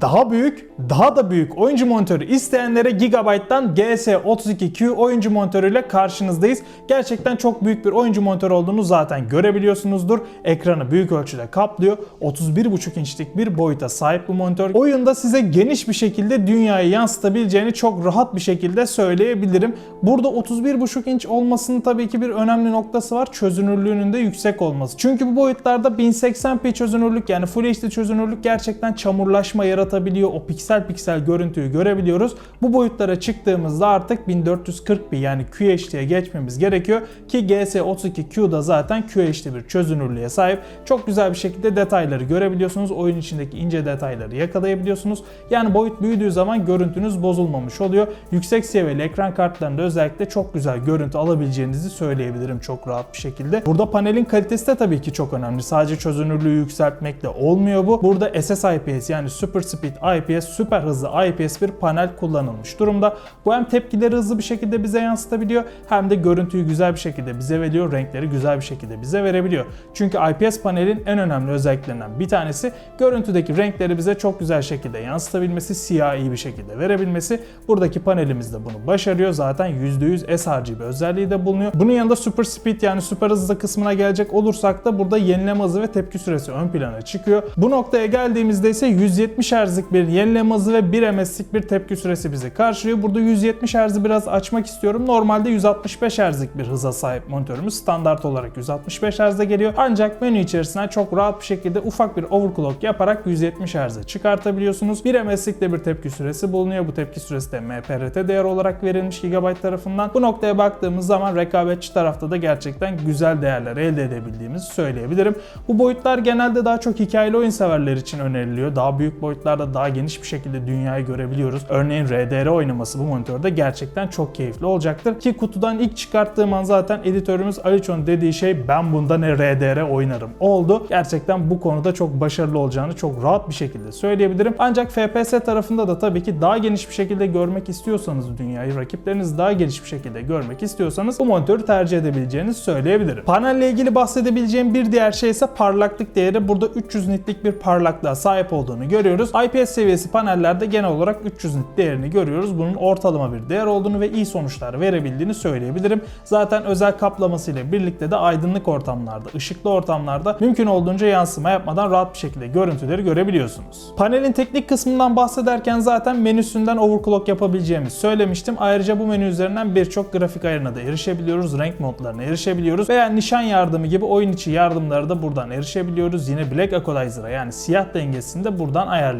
daha büyük, daha da büyük oyuncu monitörü isteyenlere Gigabyte'dan GS32Q oyuncu monitörüyle karşınızdayız. Gerçekten çok büyük bir oyuncu monitörü olduğunu zaten görebiliyorsunuzdur. Ekranı büyük ölçüde kaplıyor. 31.5 inçlik bir boyuta sahip bu monitör. Oyunda size geniş bir şekilde dünyayı yansıtabileceğini çok rahat bir şekilde söyleyebilirim. Burada 31.5 inç olmasının tabii ki bir önemli noktası var. Çözünürlüğünün de yüksek olması. Çünkü bu boyutlarda 1080p çözünürlük yani Full HD çözünürlük gerçekten çamurlaşma yaratabiliyor. O piksel piksel görüntüyü görebiliyoruz. Bu boyutlara çıktığımızda artık 1440p yani QHD'ye geçmemiz gerekiyor ki GS32Q da zaten QHD bir çözünürlüğe sahip. Çok güzel bir şekilde detayları görebiliyorsunuz. Oyun içindeki ince detayları yakalayabiliyorsunuz. Yani boyut büyüdüğü zaman görüntünüz bozulmamış oluyor. Yüksek seviyeli ekran kartlarında özellikle çok güzel görüntü alabileceğinizi söyleyebilirim çok rahat bir şekilde. Burada panelin kalitesi de tabii ki çok önemli. Sadece çözünürlüğü yükseltmekle olmuyor bu. Burada SSIPS yani Super Speed IPS, süper hızlı IPS bir panel kullanılmış durumda. Bu hem tepkileri hızlı bir şekilde bize yansıtabiliyor hem de görüntüyü güzel bir şekilde bize veriyor. Renkleri güzel bir şekilde bize verebiliyor. Çünkü IPS panelin en önemli özelliklerinden bir tanesi görüntüdeki renkleri bize çok güzel şekilde yansıtabilmesi, siyahi bir şekilde verebilmesi. Buradaki panelimiz de bunu başarıyor. Zaten %100 sRGB özelliği de bulunuyor. Bunun yanında Super Speed yani süper hızlı kısmına gelecek olursak da burada yenileme hızı ve tepki süresi ön plana çıkıyor. Bu noktaya geldiğimizde ise 170 Hz'lik bir yenileme hızı ve 1 ms'lik bir tepki süresi bizi karşılıyor. Burada 170 Hz'i biraz açmak istiyorum. Normalde 165 Hz'lik bir hıza sahip monitörümüz standart olarak 165 Hz'de geliyor. Ancak menü içerisinden çok rahat bir şekilde ufak bir overclock yaparak 170 Hz'e çıkartabiliyorsunuz. 1 ms'lik de bir tepki süresi bulunuyor. Bu tepki süresi de MPRT değer olarak verilmiş Gigabyte tarafından. Bu noktaya baktığımız zaman rekabetçi tarafta da gerçekten güzel değerler elde edebildiğimizi söyleyebilirim. Bu boyutlar genelde daha çok hikayeli oyun severler için öneriliyor. Daha büyük boyutlarda daha geniş bir şekilde dünyayı görebiliyoruz. Örneğin RDR oynaması bu monitörde gerçekten çok keyifli olacaktır. Ki kutudan ilk çıkarttığım an zaten editörümüz Aliço'nun dediği şey ben bunda ne RDR oynarım oldu. Gerçekten bu konuda çok başarılı olacağını çok rahat bir şekilde söyleyebilirim. Ancak FPS tarafında da tabii ki daha geniş bir şekilde görmek istiyorsanız dünyayı, rakiplerinizi daha geniş bir şekilde görmek istiyorsanız bu monitörü tercih edebileceğinizi söyleyebilirim. Panelle ilgili bahsedebileceğim bir diğer şey ise parlaklık değeri. Burada 300 nitlik bir parlaklığa sahip olduğunu görüyoruz. IPS seviyesi panellerde genel olarak 300 nit değerini görüyoruz. Bunun ortalama bir değer olduğunu ve iyi sonuçlar verebildiğini söyleyebilirim. Zaten özel kaplaması ile birlikte de aydınlık ortamlarda, ışıklı ortamlarda mümkün olduğunca yansıma yapmadan rahat bir şekilde görüntüleri görebiliyorsunuz. Panelin teknik kısmından bahsederken zaten menüsünden overclock yapabileceğimizi söylemiştim. Ayrıca bu menü üzerinden birçok grafik ayarına da erişebiliyoruz. Renk modlarına erişebiliyoruz. Veya nişan yardımı gibi oyun içi yardımları da buradan erişebiliyoruz. Yine Black Equalizer'a yani siyah dengesini de buradan ayarlayabiliyoruz.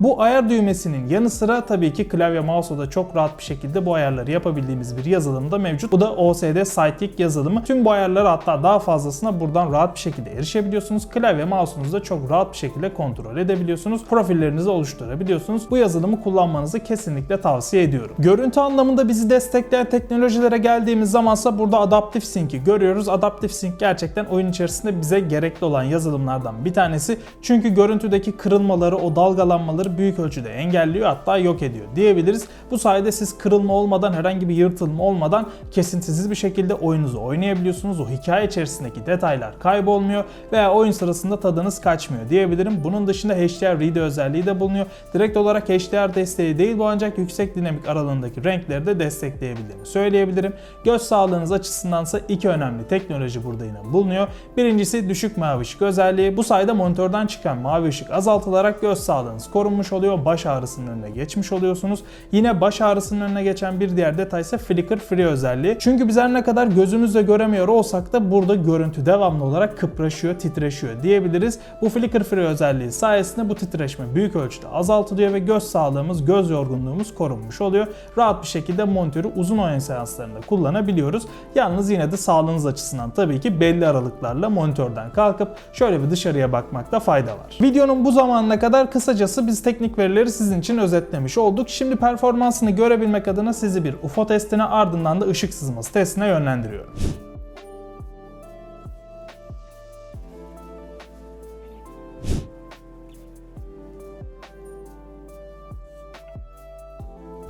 Bu ayar düğmesinin yanı sıra tabii ki klavye mouse'la da çok rahat bir şekilde bu ayarları yapabildiğimiz bir yazılım da mevcut. Bu da OSD Sidekick yazılımı. Tüm bu ayarları hatta daha fazlasına buradan rahat bir şekilde erişebiliyorsunuz. Klavye mouse'unuzu da çok rahat bir şekilde kontrol edebiliyorsunuz. Profillerinizi oluşturabiliyorsunuz. Bu yazılımı kullanmanızı kesinlikle tavsiye ediyorum. Görüntü anlamında bizi destekleyen teknolojilere geldiğimiz zamansa burada Adaptive Sync'i görüyoruz. Adaptive Sync gerçekten oyun içerisinde bize gerekli olan yazılımlardan bir tanesi. Çünkü görüntüdeki kırılmaları, o dalgalanmaları büyük ölçüde engelliyor hatta yok ediyor diyebiliriz. Bu sayede siz kırılma olmadan, herhangi bir yırtılma olmadan kesintisiz bir şekilde oyununuzu oynayabiliyorsunuz. O hikaye içerisindeki detaylar kaybolmuyor veya oyun sırasında tadınız kaçmıyor diyebilirim. Bunun dışında HDR Reader özelliği de bulunuyor. Direkt olarak HDR desteği değil bu ancak yüksek dinamik aralığındaki renkleri de destekleyebildiğini söyleyebilirim. Göz sağlığınız açısındansa iki önemli teknoloji burada yine bulunuyor. Birincisi düşük mavi ışık özelliği. Bu sayede monitörden çıkan mavi ışık azaltılarak göz sağlığınız korunmuş oluyor. Baş ağrısının önüne geçmiş oluyorsunuz. Yine baş ağrısının önüne geçen bir diğer detay ise flicker free özelliği. Çünkü biz her ne kadar gözümüzle göremiyor olsak da burada görüntü devamlı olarak kıpraşıyor, titreşiyor diyebiliriz. Bu flicker free özelliği sayesinde bu titreşme büyük ölçüde azaltılıyor ve göz sağlığımız, göz yorgunluğumuz korunmuş oluyor. Rahat bir şekilde monitörü uzun oyun seanslarında kullanabiliyoruz. Yalnız yine de sağlığınız açısından tabii ki belli aralıklarla monitörden kalkıp şöyle bir dışarıya bakmakta fayda var. Videonun bu zamanına kadar kısacası biz teknik verileri sizin için özetlemiş olduk. Şimdi performansını görebilmek adına sizi bir UFO testine ardından da ışık sızması testine yönlendiriyorum.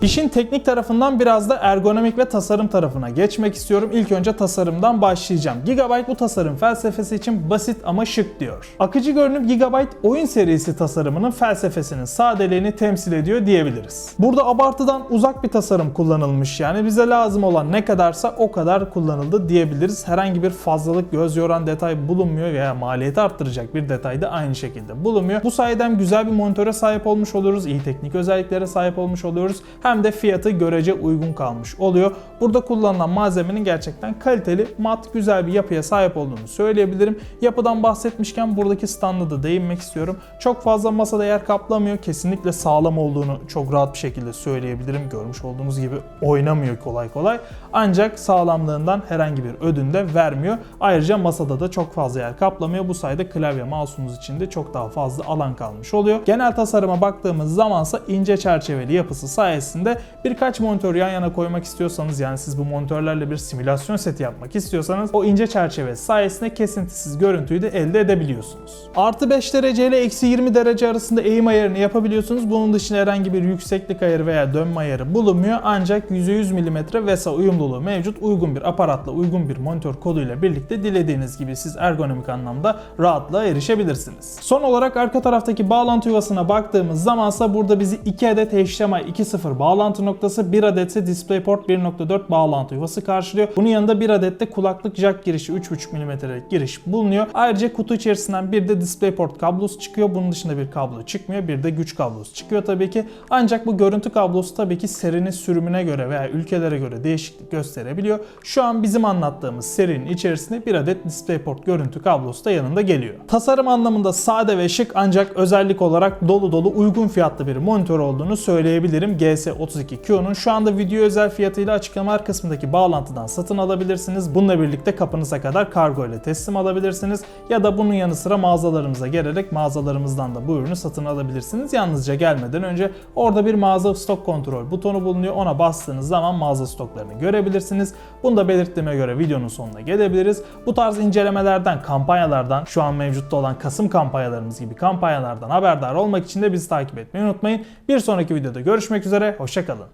İşin teknik tarafından biraz da ergonomik ve tasarım tarafına geçmek istiyorum. İlk önce tasarımdan başlayacağım. Gigabyte bu tasarım felsefesi için basit ama şık diyor. Akıcı görünüm Gigabyte oyun serisi tasarımının felsefesinin sadeliğini temsil ediyor diyebiliriz. Burada abartıdan uzak bir tasarım kullanılmış yani bize lazım olan ne kadarsa o kadar kullanıldı diyebiliriz. Herhangi bir fazlalık göz yoran detay bulunmuyor veya maliyeti arttıracak bir detay da aynı şekilde bulunmuyor. Bu sayede hem güzel bir monitöre sahip olmuş oluyoruz, iyi teknik özelliklere sahip olmuş oluyoruz hem de fiyatı görece uygun kalmış oluyor. Burada kullanılan malzemenin gerçekten kaliteli, mat, güzel bir yapıya sahip olduğunu söyleyebilirim. Yapıdan bahsetmişken buradaki standa da değinmek istiyorum. Çok fazla masada yer kaplamıyor. Kesinlikle sağlam olduğunu çok rahat bir şekilde söyleyebilirim. Görmüş olduğunuz gibi oynamıyor kolay kolay. Ancak sağlamlığından herhangi bir ödün de vermiyor. Ayrıca masada da çok fazla yer kaplamıyor. Bu sayede klavye mouse'umuz için de çok daha fazla alan kalmış oluyor. Genel tasarıma baktığımız zamansa ince çerçeveli yapısı sayesinde birkaç monitör yan yana koymak istiyorsanız yani siz bu monitörlerle bir simülasyon seti yapmak istiyorsanız o ince çerçeve sayesinde kesintisiz görüntüyü de elde edebiliyorsunuz. Artı 5 derece ile eksi 20 derece arasında eğim ayarını yapabiliyorsunuz. Bunun dışında herhangi bir yükseklik ayarı veya dönme ayarı bulunmuyor. Ancak %100 mm VESA uyumluluğu mevcut. Uygun bir aparatla uygun bir monitör koduyla birlikte dilediğiniz gibi siz ergonomik anlamda rahatlığa erişebilirsiniz. Son olarak arka taraftaki bağlantı yuvasına baktığımız zamansa burada bizi 2 adet HDMI 2.0 bağlantı noktası, 1 adet ise DisplayPort 1.4 bağlantı yuvası karşılıyor. Bunun yanında 1 adet de kulaklık jack girişi 3.5 mm'lik giriş bulunuyor. Ayrıca kutu içerisinden bir de DisplayPort kablosu çıkıyor. Bunun dışında bir kablo çıkmıyor. Bir de güç kablosu çıkıyor tabii ki. Ancak bu görüntü kablosu tabii ki serinin sürümüne göre veya ülkelere göre değişiklik gösterebiliyor. Şu an bizim anlattığımız serinin içerisinde bir adet DisplayPort görüntü kablosu da yanında geliyor. Tasarım anlamında sade ve şık ancak özellik olarak dolu dolu uygun fiyatlı bir monitör olduğunu söyleyebilirim. GS32Q'nun şu anda video özel fiyatıyla açıklamalar kısmındaki bağlantıdan satın alabilirsiniz. Bununla birlikte kapınıza kadar kargo ile teslim alabilirsiniz. Ya da bunun yanı sıra mağazalarımıza gelerek mağazalarımızdan da bu ürünü satın alabilirsiniz. Yalnızca gelmeden önce orada bir mağaza stok kontrol butonu bulunuyor. Ona bastığınız zaman mağaza stoklarını görebilirsiniz. Bunu da belirttiğime göre videonun sonuna gelebiliriz. Bu tarz incelemelerden, kampanyalardan, şu an mevcutta olan Kasım kampanyalarımız gibi kampanyalardan haberdar olmak için de bizi takip etmeyi unutmayın. Bir sonraki videoda görüşmek üzere, hoşçakalın.